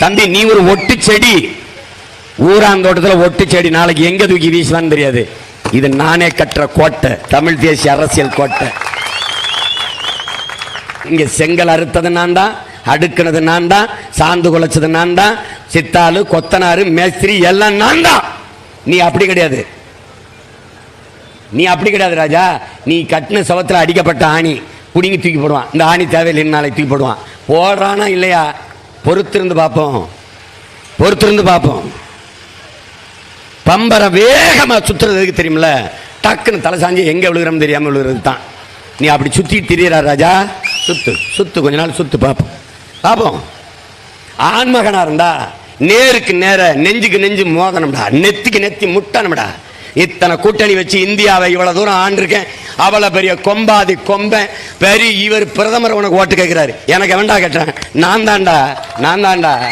தம்பி நீ ஒரு ஒட்டு செடி. ஊராந்தோட்டத்துல ஒட்டு செடி நாளைக்கு எங்க தூக்கி வீசுவான்னு தெரியாது. இது நானே கட்டுற கோட்டை தமிழ் தேசிய அரசியல் கோட்டை. இங்க செங்கல் அறுத்தது நான் தான் அடுக்குனது நான் தான் சாந்து குலைச்சது நான் தான் சித்தாளு கொத்தனாரு மேஸ்திரி எல்லாம் நான் தான் நீ அப்படி கிடையாது. நீ அப்படி கிடையாது ராஜா. நீ கட்டின சவத்தில் அடிக்கப்பட்ட ஆணி. புடிங்கி தூக்கி போடுவான். இந்த ஆணி தேவையில்லைன்னு நாளைக்கு தூக்கி போடுவான். போடுறானா இல்லையா? பொறுத்திருந்து பார்ப்போம். பொறுத்திருந்து பார்ப்போம். பம்பரை வேகமாக சுத்துறது எதுக்கு தெரியுமில்ல? டக்குன்னு தலை சாஞ்சி எங்கே விழுகிறோம் தெரியாமல் விழுகிறது தான். நீ அப்படி சுற்றி திரியறா ராஜா? சுத்து சுத்து. கொஞ்ச நாள் சுத்து பார்ப்போம். பார்ப்போம். ஆண்மகனாக இருந்தா நேருக்கு நேர நெஞ்சுக்கு நெஞ்சு மோதனம்டா நெத்திக்கு நெத்தி முட்டணும்டா. இத்தனை கூட்டணி வச்சு இந்தியாவை இவ்வளவு தூரம் ஆண்டிருக்கேன். அவ்வளவு பெரிய கொம்பாதி கொம்பன் பெரிய இவர் பிரதமர் உனக்கு ஓட்டு கேட்கிறாரு. எனக்கு வேண்டா கேட்டேன்? நான் தான்டா நான் தான்டா.